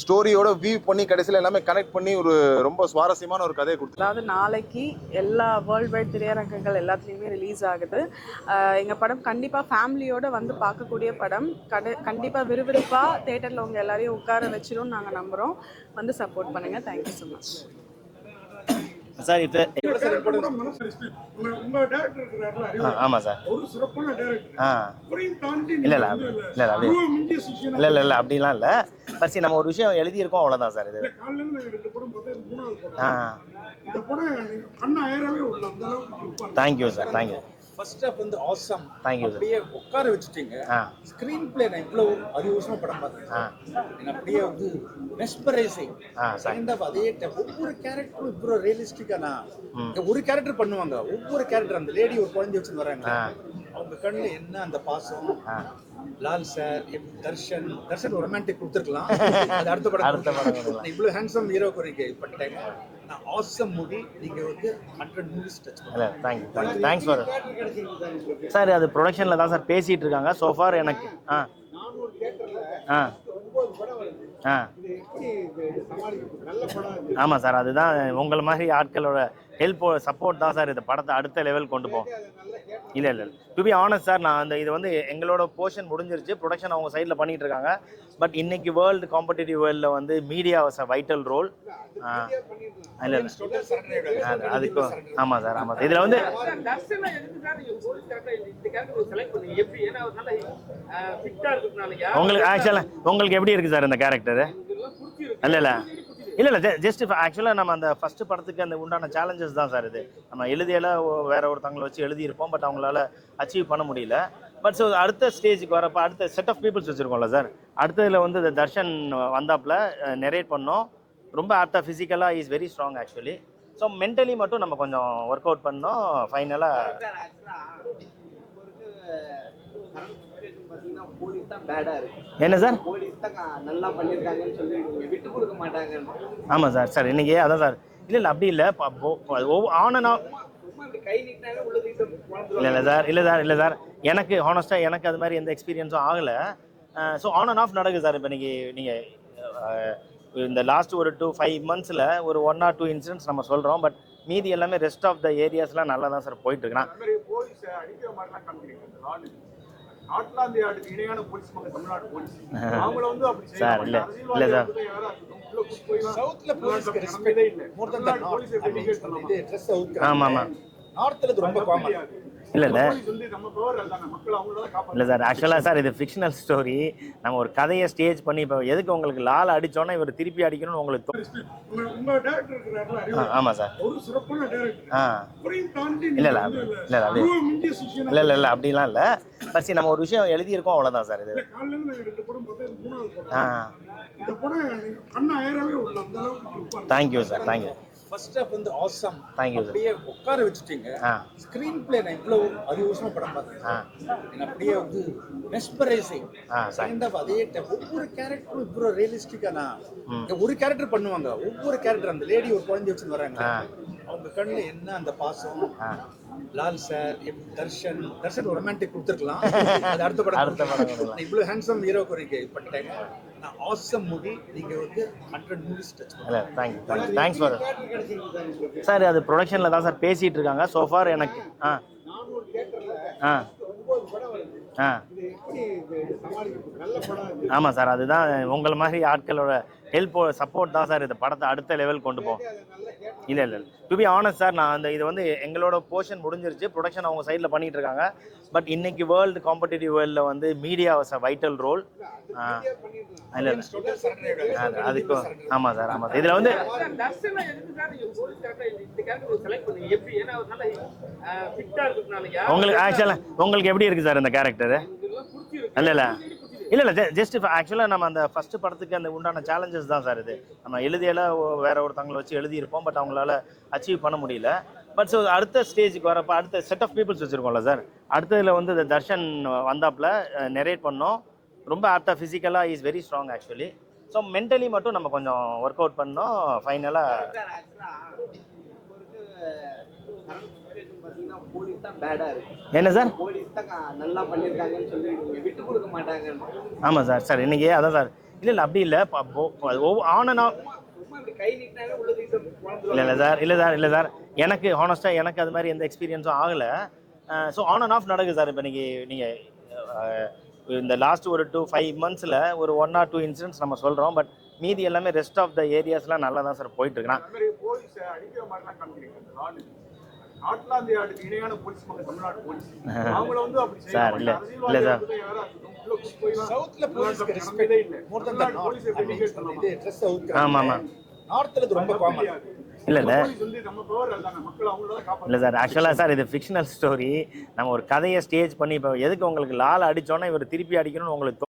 ஸ்டோரியோட view பண்ணி கடைசியில் எல்லாமே கனெக்ட் பண்ணி ஒரு ரொம்ப சுவாரஸ்யமான ஒரு கதையை கொடுத்து அதாவது நாளைக்கு எல்லா வேர்ல்ட் வைட் திரையரங்கங்கள் எல்லாத்துலேயுமே ரிலீஸ் ஆகுது. எங்கள் படம் கண்டிப்பாக ஃபேமிலியோட வந்து பார்க்கக்கூடிய படம். கடை கண்டிப்பாக விறுவிறுப்பாக தேட்டரில் உங்கள் எல்லாரையும் உட்கார வச்சிடும் நாங்கள் நம்புகிறோம் வந்து சப்போர்ட் பண்ணுங்கள் தேங்க்யூ ஸோ மச் சார் இப்போ. ஆமாம் சார். ஆ. இல்ல, இல்ல, இல்ல, இல்ல, இல்லை இல்லை இல்லை அப்படிலாம் இல்லை. பட் நம்ம ஒரு விஷயம் எழுதியிருக்கோம் அவ்வளோதான் சார் இது. ஆ. Thank you sir thank you first half வந்து ஆசம். அப்படியே உட்கார வச்சுட்டீங்க. ஸ்க்ரீன் பிளே நான் இவ்வளோ அறுபது வருஷமா படம் பார்த்தேன் அப்படியே வந்து மெஸ்பரைசிங் ஆ சார் கைண்ட் ஆஃப் அதே type. ஒவ்வொரு கேரக்டரும் இவ்வளோ ரியலிஸ்டிக்கா நான் ஒரு கேரக்டர் பண்ணுவாங்க. ஒவ்வொரு கேரக்டர் அந்த லேடி ஒரு குழந்தை வச்சு வராங்க. அவங்க கண்ணுல என்ன அந்த பாசம்? லால் சார் தர்ஷன். தர்ஷன் ரொமான்டிக் கொடுத்துருக்கலாம். அது அடுத்த படம் அடுத்த படம் இவ்வளோ ஹேண்ட்ஸம் ஹீரோ குறைக்க பண்ணிட்டேங்க நான் ஆசம் மூவி நீங்க வந்து ஹண்ட்ரட் மூவிஸ் டச் இல்லை thank you thank you thanks for sir அது ப்ரொடக்ஷனில் தான் சார் பேசிகிட்டு இருக்காங்க. சோஃபார் எனக்கு ஆ. ஆ. ஆ. ஆமாம் சார் அதுதான் உங்களை மாதிரி ஆட்களோட ஹெல்ப் சப்போர்ட் தான் சார் இந்த படத்தை அடுத்த லெவல் கொண்டு போகும். இல்லை இல்லை டு பி ஆனஸ்ட் சார் நான் அந்த இது வந்து எங்களோட போர்ஷன் முடிஞ்சிருச்சு. ப்ரொடக்ஷன் அவங்க சைடில் பண்ணிட்டு இருக்காங்க. பட் இன்னைக்கு வேர்ல்டு காம்படிட்டிவ் வேர்ல்டில் வந்து media was a vital role இல்லை இல்லை. அது அதுக்கு ஆமாம் சார் ஆமாம் சார். இதில் வந்து உங்களுக்கு ஆக்சுவலாக உங்களுக்கு எப்படி இருக்குது சார் இந்த கேரக்டரு இல்லை இல்லை. இல்லை இல்லை ஜஸ்ட் ஆக்சுவலாக நம்ம அந்த ஃபஸ்ட்டு படத்துக்கு அந்த உண்டான சேலஞ்சஸ் தான் சார் இது. நம்ம எழுதியெல்லாம் வேற ஒருத்தவங்களை வச்சு எழுதியிருப்போம் பட் அவங்களால அச்சீவ் பண்ண முடியல. பட் ஸோ அடுத்த ஸ்டேஜுக்கு வரப்போ அடுத்த செட் ஆஃப் பீப்புள்ஸ் வச்சுருக்கோம்ல சார் அடுத்ததில் வந்து இந்த தர்ஷன் வந்தாப்புல நெரேட் பண்ணோம். ரொம்ப ஆப்டாக ஃபிசிக்கலாக is very strong actually so mentally மட்டும் நம்ம கொஞ்சம் ஒர்க் அவுட் பண்ணோம் ஃபைனலாக என்ன சார்? நல்லா ஆமாம் சார் சார் இன்னைக்கு அதான் சார். இல்லை இல்லை அப்படி இல்லை. ஆன் அண்ட் ஆஃப் இல்லை இல்லை சார் இல்லை சார் இல்லை சார். எனக்கு ஹானஸ்ட்டாக எனக்கு அது மாதிரி எந்த எக்ஸ்பீரியன்ஸும் ஆகலை. ஸோ ஆன் அண்ட் ஆஃப் நடக்குது சார் இப்போ இன்றைக்கி நீங்கள் இந்த லாஸ்ட் ஒரு டூ ஃபைவ் மந்த்ஸில் ஒரு ஒன் ஆர் டூ இன்சிடென்ட்ஸ் நம்ம சொல்கிறோம் பட் மீதி எல்லாமே ரெஸ்ட் ஆஃப் த ஏரியாஸ்லாம் நல்லா தான் சார் போயிட்டு நாட்டிலாந்தியாடுக்கு இணையான போலீஸ் மங்க தமிழ்நாடு போலீஸ் அவங்கள வந்து அப்படி சார், இல்ல. இல்ல, சார். சவுத்ல போலீஸ்க்கு ரெஸ்பெக்ட் இல்லை. மோர் தென் தமிழ்நாடு போலீஸ் ஆமாம் ஆமாம் நார்த்ல இது ரொம்ப காமன். இல்லை இல்லை. இல்லை சார். ஆக்சுவலாக சார் இது ஃபிக்ஷனல் ஸ்டோரி நம்ம ஒரு கதையை ஸ்டேஜ் பண்ணி இப்போ எதுக்கு உங்களுக்கு லால் அடிச்சோன்னா இவர் திருப்பி அடிக்கணும்னு உங்களுக்கு ஆமாம் சார். ஆ. இல்லை இல்லை இல்லை. இல்லை இல்லை இல்லை இல்லை அப்படிலாம் இல்லை. பட் சரி நம்ம ஒரு விஷயம் எழுதியிருக்கோம் அவ்வளோதான் சார் இது. ஆ. Thank you sir thank you first half வந்து ஆசம் you, sir. அப்படியே உட்கார வச்சுட்டீங்க. ஸ்க்ரீன் பிளே நான் இவ்வளோ அறுபது வருஷமா படம் பார்த்தேன். அப்படியே வந்து மெஸ்பரைசிங் ஆ சார் கைண்ட் ஆஃப் அதே type. ஒவ்வொரு கேரக்டரும் இவ்வளோ ரியலிஸ்டிக்கா நான் ஒரு கேரக்டர் பண்ணுவாங்க. ஒவ்வொரு கேரக்டர் அந்த லேடி ஒரு குழந்தை வச்சு வராங்க. அவங்க கண்ணுல என்ன அந்த பாசம்? லால் சார் தர்ஷன். தர்ஷன் ரொமான்டிக் கொடுத்துருக்கலாம். அது அடுத்த படம் அடுத்த படம் இவ்வளோ ஹேண்ட்ஸம் ஹீரோ குறைக்க பண்ணிட்டேங்க ஆசம் மூவி நீங்க வந்து ஹண்ட்ரட் மூவிஸ் டச் இல்லை thank you thank you thanks for sir அது ப்ரொடக்ஷனில் தான் சார் பேசிகிட்டு இருக்காங்க. சோஃபார் எனக்கு ஆ. ஆ. ஆ. ஆமாம் சார் அதுதான் உங்களை மாதிரி ஆட்களோட ஹெல்ப் சப்போர்ட் தான் சார் இந்த படத்தை அடுத்த லெவல் கொண்டு போகும். இல்லை இல்லை டு பி ஆனஸ்ட் சார் நான் அந்த இது வந்து எங்களோட போர்ஷன் முடிஞ்சிருச்சு. ப்ரொடக்ஷன் அவங்க சைடில் பண்ணிட்டு இருக்காங்க. பட் இன்னைக்கு வேர்ல்டு காம்படிட்டிவ் வேர்ல்டில் வந்து media was a vital role இல்லை இல்லை. அதுக்கு ஆமாம் சார் ஆமாம் சார் இதில் வந்து உங்களுக்கு ஆக்சுவலாக உங்களுக்கு எப்படி இருக்குது சார் இந்த கேரக்டரு இல்லை இல்லை. இல்லை இல்லை ஜஸ்ட் ஆக்சுவலாக நம்ம அந்த ஃபஸ்ட்டு படத்துக்கு அந்த உண்டான சேலஞ்சஸ் தான் சார் இது. நம்ம எழுதியெல்லாம் வேற ஒருத்தவங்களை வச்சு எழுதியிருப்போம் பட் அவங்களால அச்சீவ் பண்ண முடியல. பட் ஸோ அடுத்த ஸ்டேஜுக்கு வரப்போ அடுத்த செட் ஆஃப் பீப்புள்ஸ் வச்சுருக்கோம்ல சார் அடுத்ததில் வந்து இந்த தர்ஷன் வந்தாப்புல நெரேட் பண்ணோம். ரொம்ப ஆப்டா ஃபிசிக்கலாக is very strong actually so mentally மட்டும் நம்ம கொஞ்சம் ஒர்க் அவுட் பண்ணோம் ஃபைனலாக என்ன சார்? ஆமாம் சார் சார் இன்னைக்கு அதான் சார். இல்லை இல்லை அப்படி இல்லை. ஆன் அண்ட் ஆஃப் சும்மா இப்படி கை நீட்டினாவே உள்ள தூக்கி குழம்பு இல்லை இல்லை சார் இல்லை சார் இல்லை சார். எனக்கு ஹானஸ்ட்டாக எனக்கு அது மாதிரி எந்த எக்ஸ்பீரியன்ஸும் ஆகலை. ஸோ ஆன் அண்ட் ஆஃப் நடக்குது சார். இப்போ நீங்கள் நீங்கள் இந்த லாஸ்ட் ஒரு டூ ஃபைவ் மந்த்ஸில் ஒரு ஒன் ஆர் டூ இன்சிடென்ட்ஸ் நம்ம சொல்கிறோம் பட் மீதி எல்லாமே ரெஸ்ட் ஆஃப் த ஏரியாஸ்லாம் நல்லா தான் சார் போயிட்டுருக்குண்ணா சார், இல்ல, இல்ல சார். சவுத்ல போலீஸ்க்கு ரெஸ்பெக்டே ரெஸ்பெக்ட் இல்ல. மோர் தென் தமிழ்நாடு போலீஸ் எப்படி இது ட்ரெஸ் அவுட் ஆமாம் ஆமாம் நார்த்ல இது ரொம்ப காமன் இல்லை இல்லை. இல்லை சார். ஆக்சுவலாக சார் இது ஃபிக்ஷனல் ஸ்டோரி நம்ம ஒரு கதையை ஸ்டேஜ் பண்ணி இப்போ எதுக்கு உங்களுக்கு லால் அடிச்சோன்னா இவர் திருப்பி அடிக்கணும்னு உங்களுக்கு